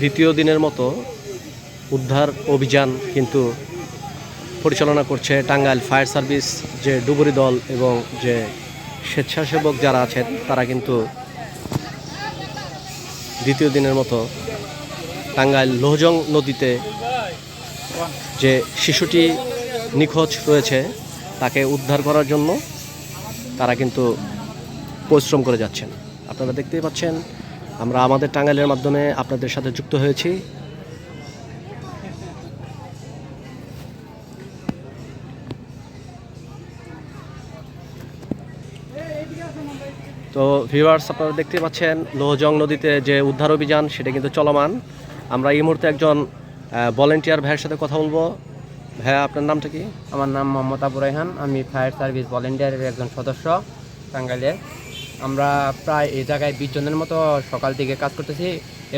দ্বিতীয় দিনের মতো উদ্ধার অভিযান কিন্তু পরিচালনা করছে টাঙ্গাইল ফায়ার সার্ভিস, যে ডুবুরি দল এবং যে স্বেচ্ছাসেবক যারা আছেন, তারা কিন্তু দ্বিতীয় দিনের মতো টাঙ্গাইল লোহজং নদীতে যে শিশুটি নিখোঁজ রয়েছে, তাকে উদ্ধার করার জন্য তারা কিন্তু পরিশ্রম করে যাচ্ছেন। আপনারা দেখতেই পাচ্ছেন, আমরা আমাদের টাঙ্গাইলের মাধ্যমে আপনাদের সাথে যুক্ত হয়েছি। তো ভিউয়ার্স আপনারা দেখতে পাচ্ছেন, লোহজং নদীতে যে উদ্ধার অভিযান, সেটা কিন্তু চলমান। আমরা এই মুহূর্তে একজন ভলেন্টিয়ার ভাইয়ের সাথে কথা বলব। ভাইয়া, আপনার নামটা কি? আমার নাম মোহাম্মদ আবু রাইহান আমি ফায়ার সার্ভিস ভলেন্টিয়ারের একজন সদস্য টাঙ্গাইলের। আমরা প্রায় এই জায়গায় বিশ জনের মতো সকাল থেকে কাজ করতেছি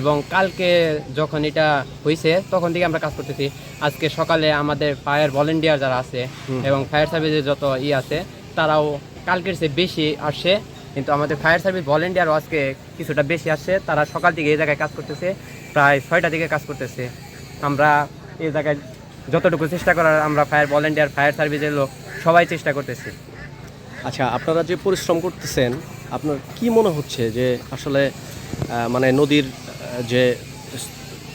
এবং কালকে যখন এটা হয়েছে তখন থেকে আমরা কাজ করতেছি। আজকে সকালে আমাদের ফায়ার ভলেন্টিয়ার যারা আছে এবং ফায়ার সার্ভিসের যত ই আছে তারাও কালকের চেয়ে বেশি আসছে। কিন্তু আমাদের ফায়ার সার্ভিস ভলেন্টিয়ারও আজকে কিছুটা বেশি আসছে। তারা সকাল থেকে এই জায়গায় কাজ করতেছে প্রায় ছয়টা দিকে কাজ করতেছে। আমরা এই জায়গায় যতটুকু চেষ্টা করার আমরা ফায়ার ভলেন্টিয়ার ফায়ার সার্ভিসের লোক সবাই চেষ্টা করতেছি। আচ্ছা আপনারা যে পরিশ্রম করতেছেন আপনার কি মনে হচ্ছে যে আসলে মানে নদীর যে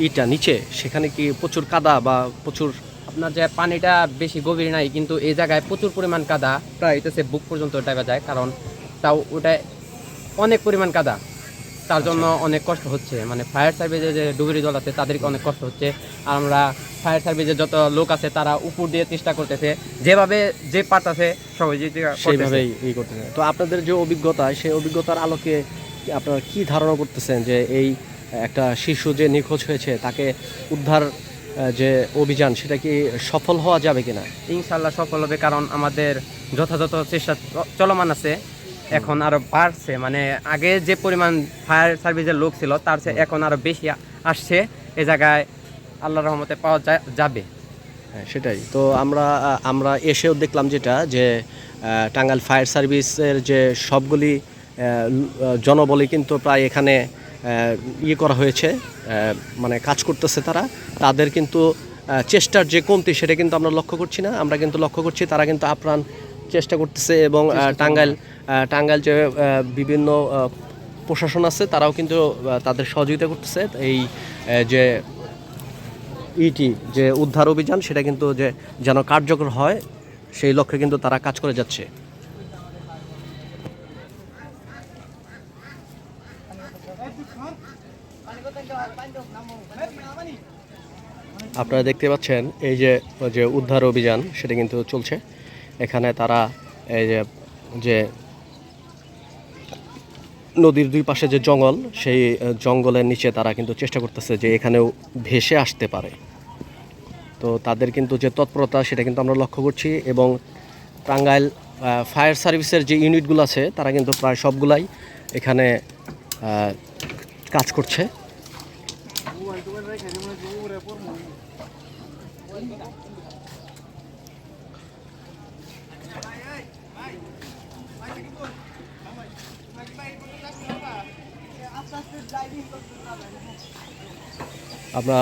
ইটা নিচে সেখানে কি প্রচুর কাদা বা প্রচুর আপনার যে পানিটা বেশি গভীর নাই কিন্তু এই জায়গায় প্রচুর পরিমাণ কাদা প্রায় হইতেছে বুক পর্যন্ত টাইপা যায় কারণ তাও ওটা অনেক পরিমাণ কাদা। তার জন্য অনেক কষ্ট হচ্ছে মানে ফায়ার সার্ভিসের যে ডুবুরি জল আছে তাদেরকে অনেক কষ্ট হচ্ছে। আর আমরা ফায়ার সার্ভিসের যত লোক আছে তারা উপর দিয়ে চেষ্টা করতেছে। যেভাবে যে পারতেছে সবাই সেইভাবেই ই করতেছেন তো আপনাদের যে অভিজ্ঞতা সেই অভিজ্ঞতার আলোকে আপনারা কি ধারণা করতেছেন যে এই একটা শিশু যে নিখোঁজ হয়েছে তাকে উদ্ধার যে অভিযান সেটা কি সফল হওয়া যাবে কিনা? ইনশাল্লাহ সফল হবে কারণ আমাদের যথাযথ চেষ্টা চলমান আছে। এখন আরও বাড়ছে মানে আগে যে পরিমাণ ফায়ার সার্ভিসের লোক ছিল তার চেয়ে এখন আরও বেশি আসছে। এ জায়গায় আল্লাহ রহমতে পাওয়া যাবে। হ্যাঁ সেটাই। তো আমরা আমরা এসেও দেখলাম যেটা যে টাঙ্গাইল ফায়ার সার্ভিসের যে সবগুলি জনবলই কিন্তু প্রায় এখানে ইয়ে করা হয়েছে মানে কাজ করতেছে তারা। তাদের কিন্তু চেষ্টার যে কমতি সেটা কিন্তু আমরা লক্ষ্য করছি না। আমরা কিন্তু লক্ষ্য করছি তারা কিন্তু আপ্রাণ চেষ্টা করতেছে এবং টাঙ্গাইল টাঙ্গাইল যে বিভিন্ন প্রশাসন আছে তারাও কিন্তু তাদের সহযোগিতা করতেছে। এই যে ইটি যে উদ্ধার অভিযান, সেটা কিন্তু যে যেন কার্যকর হয়, সেই লক্ষ্যে কিন্তু তারা কাজ করে যাচ্ছে। আপনারা দেখতে পাচ্ছেন, এই যে যে উদ্ধার অভিযান, সেটা কিন্তু চলছে। এখানে তারা, এই যে যে নদীর দুই পাশে যে জঙ্গল, সেই জঙ্গলের নিচে তারা কিন্তু চেষ্টা করতেছে যে এখানেও ভেসে আসতে পারে। তো তাদের কিন্তু যে তৎপরতা, সেটা কিন্তু আমরা লক্ষ্য করছি এবং টাঙ্গাইল ফায়ার সার্ভিসের যে ইউনিটগুলো আছে, তারা কিন্তু প্রায় সবগুলাই এখানে কাজ করছে। আমরা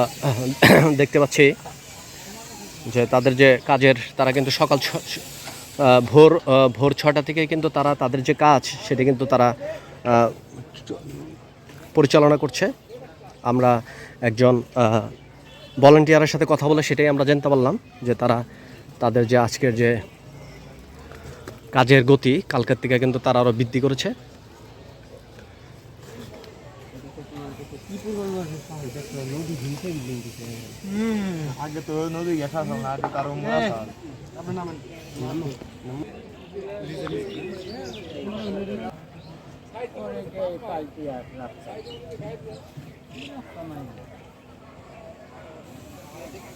দেখতে পাচ্ছি যে তাদের যে কাজের, তারা কিন্তু সকাল ভোর ভোর ছটা থেকে কিন্তু তারা তাদের যে কাজ, সেটা কিন্তু তারা পরিচালনা করছে। আমরা একজন ভলেন্টিয়ারের সাথে কথা বলে সেটাই আমরা জানতে পারলাম যে তারা তাদের যে আজকের যে কাজের গতি, কালকের থেকে কিন্তু তারা আরও বৃদ্ধি করেছে।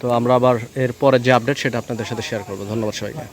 তো তো আমরা আবার এর পরের যে আপডেট সেটা আপনাদের সাথে শেয়ার করব। ধন্যবাদ সবাইকে।